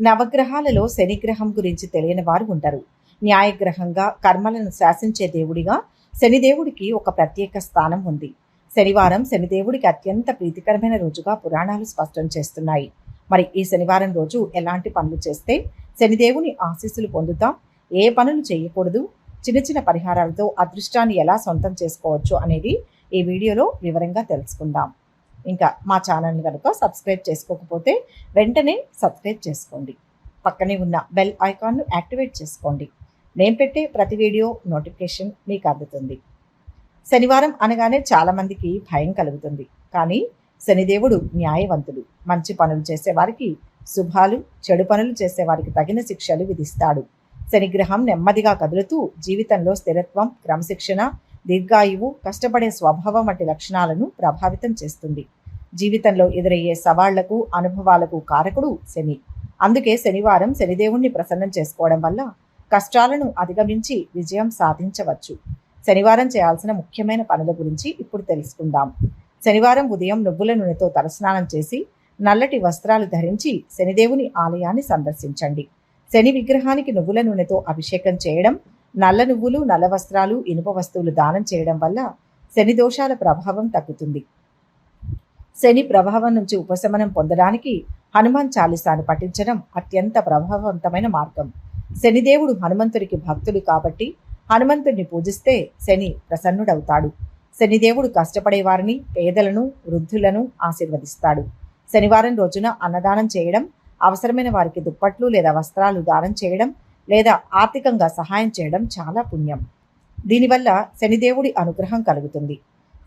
నవగ్రహాలలో శనిగ్రహం గురించి తెలియని వారు ఉండరు. న్యాయగ్రహంగా కర్మలను శాసించే దేవుడిగా శనిదేవుడికి ఒక ప్రత్యేక స్థానం ఉంది. శనివారం శనిదేవుడికి అత్యంత ప్రీతికరమైన రోజుగా పురాణాలు స్పష్టం చేస్తున్నాయి. మరి ఈ శనివారం రోజు ఎలాంటి పనులు చేస్తే శనిదేవుని ఆశీస్సులు పొందుతాం? ఏ పనులు చేయకూడదు? చిన్న చిన్న పరిహారాలతో అదృష్టాన్ని ఎలా సొంతం చేసుకోవచ్చు అనేది ఈ వీడియోలో వివరంగా తెలుసుకుందాం. ఇంకా మా ఛానల్ని కనుక సబ్స్క్రైబ్ చేసుకోకపోతే వెంటనే సబ్స్క్రైబ్ చేసుకోండి. పక్కనే ఉన్న బెల్ ఐకాన్ను యాక్టివేట్ చేసుకోండి. నేను పెట్టే ప్రతి వీడియో నోటిఫికేషన్ మీకు అందుతుంది. శనివారం అనగానే చాలామందికి భయం కలుగుతుంది. కానీ శనిదేవుడు న్యాయవంతుడు. మంచి పనులు చేసేవారికి శుభాలు చెడు పనులు చేసేవారికి తగిన శిక్షలు విధిస్తాడు. శనిగ్రహం నెమ్మదిగా కదులుతూ జీవితంలో స్థిరత్వం క్రమశిక్షణ దీర్ఘాయువు కష్టపడే స్వభావం వంటి లక్షణాలను ప్రభావితం చేస్తుంది. జీవితంలో ఎదురయ్యే సవాళ్ళకు అనుభవాలకు కారకుడు శని. అందుకే శనివారం శనిదేవుణ్ణి ప్రసన్నం చేసుకోవడం వల్ల కష్టాలను అధిగమించి విజయం సాధించవచ్చు. శనివారం చేయాల్సిన ముఖ్యమైన పనుల గురించి ఇప్పుడు తెలుసుకుందాం. శనివారం ఉదయం నువ్వుల నూనెతో తలస్నానం చేసి నల్లటి వస్త్రాలు ధరించి శనిదేవుని ఆలయాన్ని సందర్శించండి. శని విగ్రహానికి నువ్వుల నూనెతో అభిషేకం చేయడం నల్ల నువ్వులు నల్ల వస్త్రాలు ఇనుప వస్తువులు దానం చేయడం వల్ల శని దోషాల ప్రభావం తగ్గుతుంది. శని ప్రభావం నుంచి ఉపశమనం పొందడానికి హనుమాన్ చాలీసాను పఠించడం అత్యంత ప్రభావవంతమైన మార్గం. శనిదేవుడు హనుమంతుడికి భక్తుడు కాబట్టి హనుమంతుడిని పూజిస్తే శని ప్రసన్నుడవుతాడు. శనిదేవుడు కష్టపడే వారిని పేదలను వృద్ధులను ఆశీర్వదిస్తాడు. శనివారం రోజున అన్నదానం చేయడం అవసరమైన వారికి దుప్పట్లు లేదా వస్త్రాలు దానం చేయడం లేదా ఆర్థికంగా సహాయం చేయడం చాలా పుణ్యం. దీనివల్ల శనిదేవుడి అనుగ్రహం కలుగుతుంది.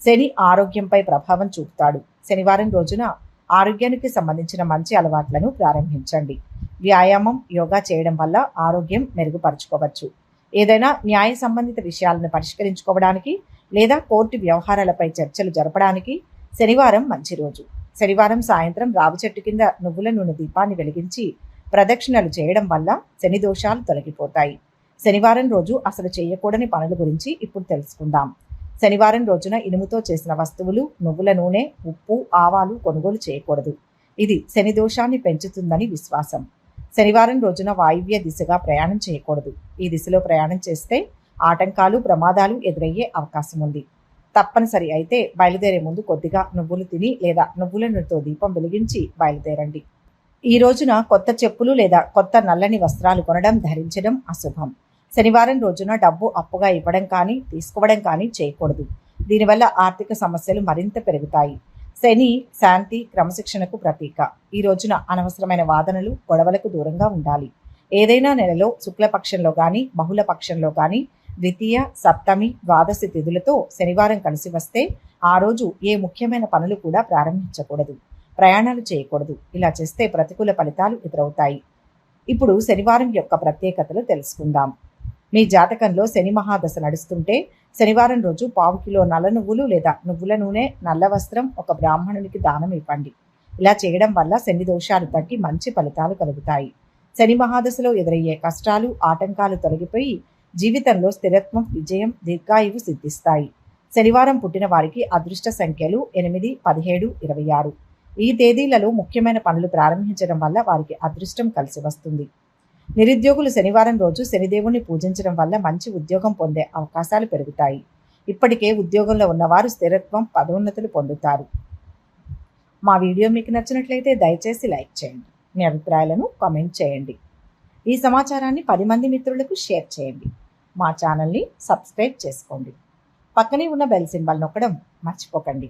శని ఆరోగ్యంపై ప్రభావం చూపుతాడు. శనివారం రోజున ఆరోగ్యానికి సంబంధించిన మంచి అలవాట్లను ప్రారంభించండి. వ్యాయామం యోగా చేయడం వల్ల ఆరోగ్యం మెరుగుపరుచుకోవచ్చు. ఏదైనా న్యాయ సంబంధిత విషయాలను పరిష్కరించుకోవడానికి లేదా కోర్టు వ్యవహారాలపై చర్చలు జరపడానికి శనివారం మంచి రోజు. శనివారం సాయంత్రం రావి చెట్టు కింద నువ్వుల నూనె దీపాన్ని వెలిగించి ప్రదక్షిణలు చేయడం వల్ల శని దోషాలు తొలగిపోతాయి. శనివారం రోజు అసలు చేయకూడని పనుల గురించి ఇప్పుడు తెలుసుకుందాం. శనివారం రోజున ఇనుముతో చేసిన వస్తువులు నువ్వుల నూనె ఉప్పు ఆవాలు కొనుగోలు చేయకూడదు. ఇది శని దోషాన్ని పెంచుతుందని విశ్వాసం. శనివారం రోజున వాయువ్య దిశగా ప్రయాణం చేయకూడదు. ఈ దిశలో ప్రయాణం చేస్తే ఆటంకాలు ప్రమాదాలు ఎదురయ్యే అవకాశం ఉంది. తప్పనిసరి అయితే బయలుదేరే ముందు కొద్దిగా నువ్వులు తిని లేదా నువ్వుల నూనెతో దీపం వెలిగించి బయలుదేరండి. ఈ రోజున కొత్త చెప్పులు లేదా కొత్త నల్లని వస్త్రాలు కొనడం ధరించడం అశుభం. శనివారం రోజున డబ్బు అప్పుగా ఇవ్వడం కానీ తీసుకోవడం కానీ చేయకూడదు. దీనివల్ల ఆర్థిక సమస్యలు మరింత పెరుగుతాయి. శని శాంతి క్రమశిక్షణకు ప్రతీక. ఈ రోజున అనవసరమైన వాదనలు గొడవలకు దూరంగా ఉండాలి. ఏదైనా నెలలో శుక్లపక్షంలో కానీ బహుళ పక్షంలో కానీ ద్వితీయ సప్తమి ద్వాదశి తిథులతో శనివారం కలిసి వస్తే ఆ రోజు ఏ ముఖ్యమైన పనులు కూడా ప్రారంభించకూడదు. ప్రయాణాలు చేయకూడదు. ఇలా చేస్తే ప్రతికూల ఫలితాలు ఎదురవుతాయి. ఇప్పుడు శనివారం యొక్క ప్రత్యేకతలు తెలుసుకుందాం. మీ జాతకంలో శని మహాదశ నడుస్తుంటే శనివారం రోజు పావు కిలో నల్ల నువ్వులు లేదా నువ్వుల నూనె నల్ల వస్త్రం ఒక బ్రాహ్మణునికి దానం ఇవ్వండి. ఇలా చేయడం వల్ల శని దోషాలు తగ్గి మంచి ఫలితాలు కలుగుతాయి. శని మహాదశలో ఎదురయ్యే కష్టాలు ఆటంకాలు తొలగిపోయి జీవితంలో స్థిరత్వం విజయం దీర్ఘాయువు సిద్ధిస్తాయి. శనివారం పుట్టిన వారికి అదృష్ట సంఖ్యలు ఎనిమిది పదిహేడు ఇరవై ఆరు. ఈ తేదీలలో ముఖ్యమైన పనులు ప్రారంభించడం వల్ల వారికి అదృష్టం కలిసి వస్తుంది. నిరుద్యోగులు శనివారం రోజు శనిదేవుణ్ణి పూజించడం వల్ల మంచి ఉద్యోగం పొందే అవకాశాలు పెరుగుతాయి. ఇప్పటికే ఉద్యోగంలో ఉన్నవారు స్థిరత్వం పదోన్నతులు పొందుతారు. మా వీడియో మీకు నచ్చినట్లయితే దయచేసి లైక్ చేయండి. మీ అభిప్రాయాలను కామెంట్ చేయండి. ఈ సమాచారాన్ని పది మంది మిత్రులకు షేర్ చేయండి. మా ఛానల్ని సబ్స్క్రైబ్ చేసుకోండి. పక్కనే ఉన్న బెల్ సింబల్ నొక్కడం మర్చిపోకండి.